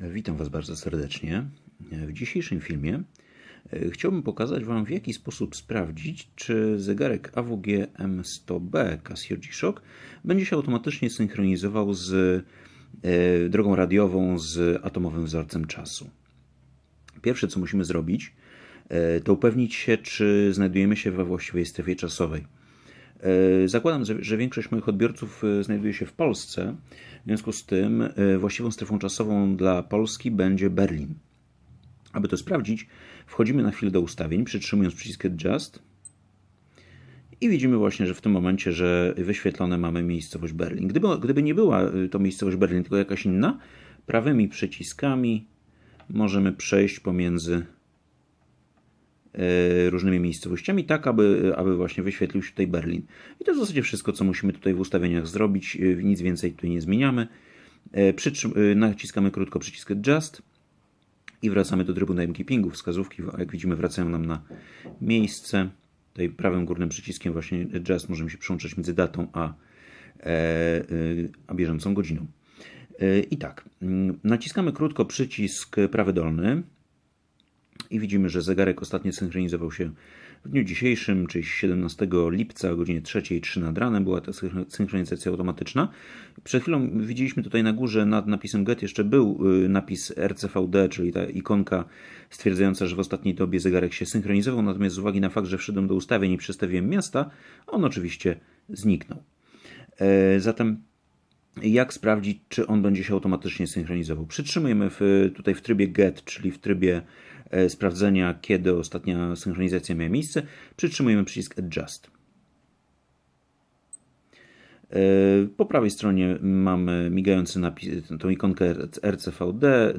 Witam Was bardzo serdecznie. W dzisiejszym filmie e, chciałbym pokazać Wam, w jaki sposób sprawdzić, czy zegarek AWG M100B Casio G-Shock będzie się automatycznie synchronizował z e, drogą radiową z atomowym wzorcem czasu. Pierwsze, co musimy zrobić, e, to upewnić się, czy znajdujemy się we właściwej strefie czasowej. Zakładam, że większość moich odbiorców znajduje się w Polsce, w związku z tym e, właściwą strefą czasową dla Polski będzie Berlin. Aby to sprawdzić, wchodzimy na chwilę do ustawień, przytrzymując przycisk Adjust i widzimy właśnie, że w tym momencie, że wyświetlone mamy miejscowość Berlin. Gdyby, gdyby nie była e, to miejscowość Berlin, tylko jakaś inna, prawymi przyciskami możemy przejść pomiędzy E, różnymi miejscowościami, tak aby, aby właśnie wyświetlił się tutaj Berlin. I to w zasadzie wszystko, co musimy tutaj w ustawieniach zrobić. E, nic więcej tutaj nie zmieniamy. E, naciskamy krótko przycisk Adjust i wracamy do trybu timekeepingu. Wskazówki, jak widzimy, wracają nam na miejsce. Tutaj prawym górnym przyciskiem właśnie Adjust możemy się przełączać między datą a, a bieżącą godziną. I tak, mm, naciskamy krótko przycisk prawy dolny i widzimy, że zegarek ostatnio synchronizował się w dniu dzisiejszym, czyli 17 lipca o godzinie 3.03 nad ranem była ta synchronizacja automatyczna. Przed chwilą widzieliśmy tutaj na górze nad napisem GET jeszcze był y, napis RCVD, czyli ta ikonka stwierdzająca, że w ostatniej dobie zegarek się synchronizował, natomiast z uwagi na fakt, że wszedłem do ustawień i przestawiłem miasta, on oczywiście zniknął. E, zatem jak sprawdzić, czy on będzie się automatycznie synchronizował? Przytrzymujemy w, tutaj w trybie GET, czyli w trybie sprawdzenia, kiedy ostatnia synchronizacja miała miejsce, przytrzymujemy przycisk Adjust. E, po prawej stronie mamy migający napis, tą ikonkę RCVD, e,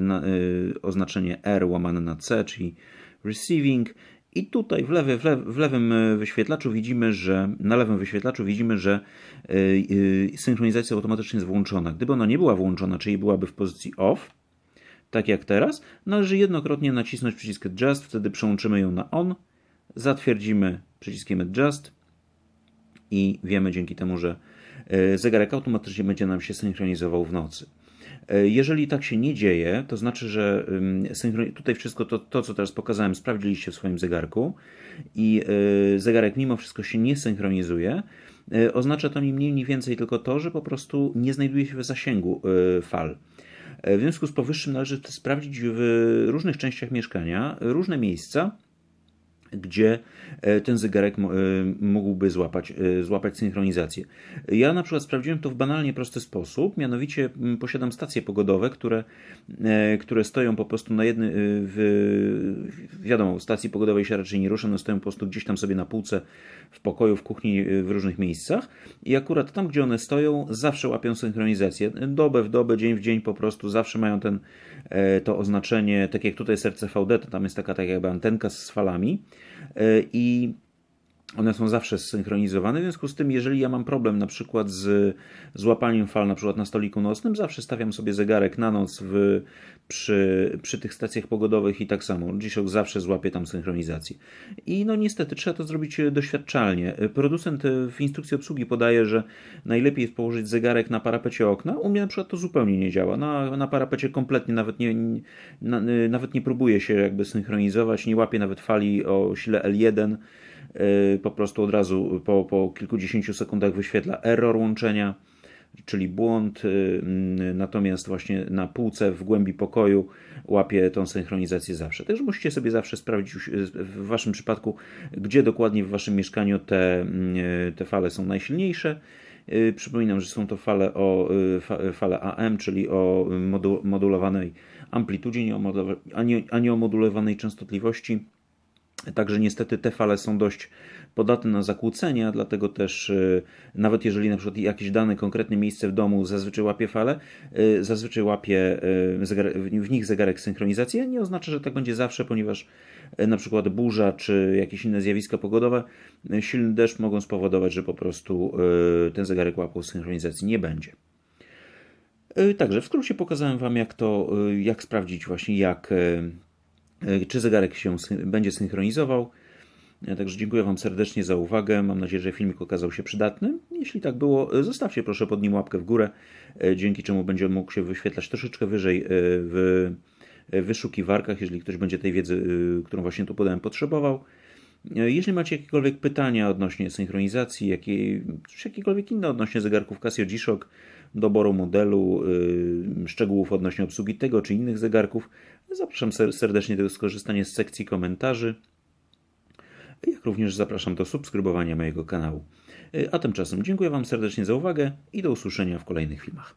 oznaczenie R łamane na C, czyli Receiving. I tutaj w, lewy, w, lewy, w lewym wyświetlaczu widzimy, że na lewym wyświetlaczu widzimy, że synchronizacja automatycznie jest włączona. Gdyby ona nie była włączona, czyli byłaby w pozycji off, tak jak teraz, należy jednokrotnie nacisnąć przycisk Adjust, wtedy przełączymy ją na On, zatwierdzimy przyciskiem Adjust i wiemy dzięki temu, że e, zegarek automatycznie będzie nam się synchronizował w nocy. E, jeżeli tak się nie dzieje, to znaczy, że tutaj wszystko to, to, co teraz pokazałem, sprawdziliście w swoim zegarku i e, zegarek mimo wszystko się nie synchronizuje, oznacza to ni mniej, ni więcej tylko to, że po prostu nie znajduje się w zasięgu fal. W związku z powyższym należy sprawdzić w różnych częściach mieszkania różne miejsca, gdzie e, ten zegarek e, mógłby złapać, złapać synchronizację. Ja na przykład sprawdziłem to w banalnie prosty sposób, mianowicie posiadam stacje pogodowe, które, które stoją po prostu na jednym, wiadomo, stacji pogodowej się raczej nie ruszą, one stoją po prostu gdzieś tam sobie na półce w pokoju, w kuchni, w różnych miejscach i akurat tam, gdzie one stoją, zawsze łapią synchronizację. Dobę w dobę, dzień w dzień po prostu zawsze mają ten, e, to oznaczenie, tak jak tutaj jest RCVD, to tam jest taka tak jakby antenka z falami e, i one są zawsze zsynchronizowane, w związku z tym, jeżeli ja mam problem na przykład z złapaniem fal, na przykład na stoliku nocnym, zawsze stawiam sobie zegarek na noc w, przy, przy tych stacjach pogodowych i tak samo. Dzisiaj zawsze złapie tam synchronizację. I no niestety trzeba to zrobić doświadczalnie. Producent w instrukcji obsługi podaje, że najlepiej jest położyć zegarek na parapecie okna. U mnie na przykład to zupełnie nie działa. Na, na parapecie kompletnie nawet nie, na, nawet nie próbuje się jakby synchronizować, nie łapie nawet fali o sile L1 Y, po prostu od razu po, po kilkudziesięciu sekundach wyświetla error łączenia, czyli błąd, y, mm, natomiast właśnie na półce w głębi pokoju łapie tą synchronizację zawsze. Także musicie sobie zawsze sprawdzić w waszym przypadku, gdzie dokładnie w waszym mieszkaniu te, te fale są najsilniejsze. Y, przypominam, że są to fale, o, fale AM, czyli o modulowanej amplitudzie, a nie o modulowanej częstotliwości. Także niestety te fale są dość podatne na zakłócenia, dlatego też y, nawet jeżeli na przykład jakieś dane, konkretne miejsce w domu zazwyczaj łapie fale, y, zazwyczaj łapie y, w nich zegarek synchronizacji, nie oznacza, że tak będzie zawsze, ponieważ na przykład burza czy jakieś inne zjawiska pogodowe, silny deszcz mogą spowodować, że po prostu ten zegarek łapał synchronizacji nie będzie. Także w skrócie pokazałem Wam, jak to, jak sprawdzić właśnie, jak czy zegarek się będzie synchronizował. E, Także dziękuję Wam serdecznie za uwagę. Mam nadzieję, że filmik okazał się przydatny. Jeśli tak było, e, zostawcie proszę pod nim łapkę w górę, e, dzięki czemu będzie mógł się wyświetlać troszeczkę wyżej e, w e, wyszukiwarkach, jeżeli ktoś będzie tej wiedzy, e, którą właśnie tu podałem, potrzebował. E, Jeśli macie jakiekolwiek pytania odnośnie synchronizacji, jakie, czy jakiekolwiek inne odnośnie zegarków Casio G-Shock, doboru modelu, y, szczegółów odnośnie obsługi tego czy innych zegarków, zapraszam ser- serdecznie do skorzystania z sekcji komentarzy, jak również zapraszam do subskrybowania mojego kanału. Y, A tymczasem dziękuję Wam serdecznie za uwagę i do usłyszenia w kolejnych filmach.